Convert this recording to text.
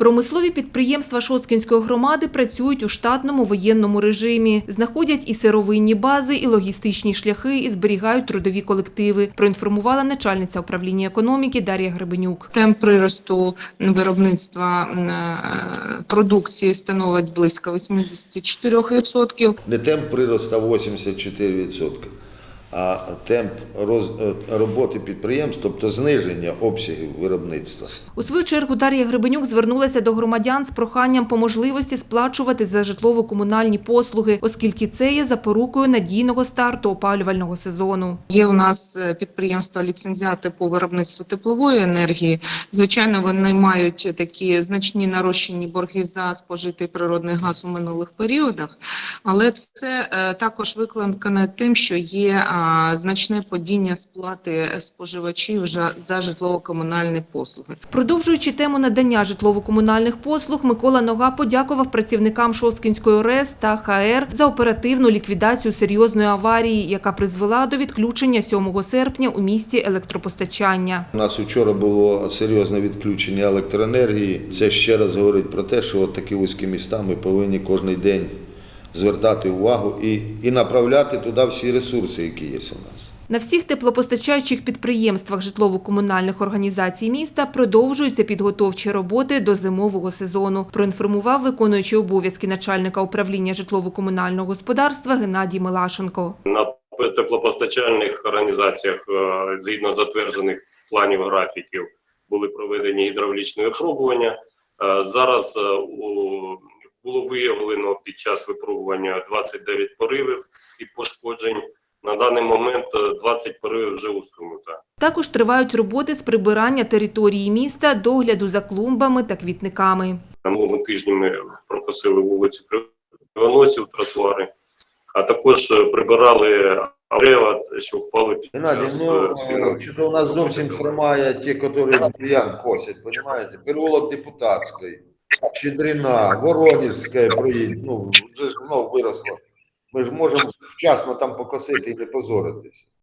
Промислові підприємства Шосткінської громади працюють у штатному воєнному режимі, знаходять і сировинні бази, і логістичні шляхи, і зберігають трудові колективи. Проінформувала начальниця управління економіки Дар'я Гребенюк. Темп приросту виробництва е, продукції становить близько 84%. Не темп приросту 84%, а темп роз- е, роботи підприємств, тобто зниження обсягів виробництва. У свою чергу Дар'я Гребенюк звернулася до громадян з проханням по можливості сплачувати за житлово-комунальні послуги, оскільки це є запорукою надійного старту опалювального сезону. Є у нас е, підприємства ліцензіати по виробництву теплової енергії. Звичайно, вони мають такі значні нарощені борги за спожитий природний газ у минулих періодах, але це е, також викликано тим, що є а, значне падіння сплати споживачів за- за житлово-комунальні послуги. Продовжуючи тему надання житлово-комунальних послуг, Микола Нога подякував працівникам Шосткінської РЕС та ХР за оперативну ліквідацію серйозної аварії, яка призвела до відключення 7 серпня у місті електропостачання. У нас вчора було серйозне відключення електроенергії. Це ще раз говорить про те, що от такі вузькі міста ми повинні кожен день звертати увагу і, і направляти туди всі ресурси, які є у нас. На всіх теплопостачаючих підприємствах житлово-комунальних організацій міста продовжуються підготовчі роботи до зимового сезону. Проінформував виконуючий обов'язки начальника управління житлово-комунального господарства Геннадій Милашенко. на теплопостачальних організаціях е, згідно затверджених планів графіків були проведені гідравлічні випробування. Е, Зараз е, у- було виявлено під час випробування 29 поривів і пошкоджень. На даний момент е, 20 поривів вже усунуто. Також тривають роботи з прибирання території міста, догляду за клумбами та квітниками. Минулого тижні ми прокосили вулицю Кривоносів, тротуари, а також е, прибирали дерева, що впали під Геннадій, час ну е, свіну. е, що у нас зовсім хромає ті, які косять, розумієте? Переулок Депутатський, Щедрина, Воронівська, проїдь, ну, вже ж знов виросло. Ми ж можемо вчасно там покосити і не позоритись.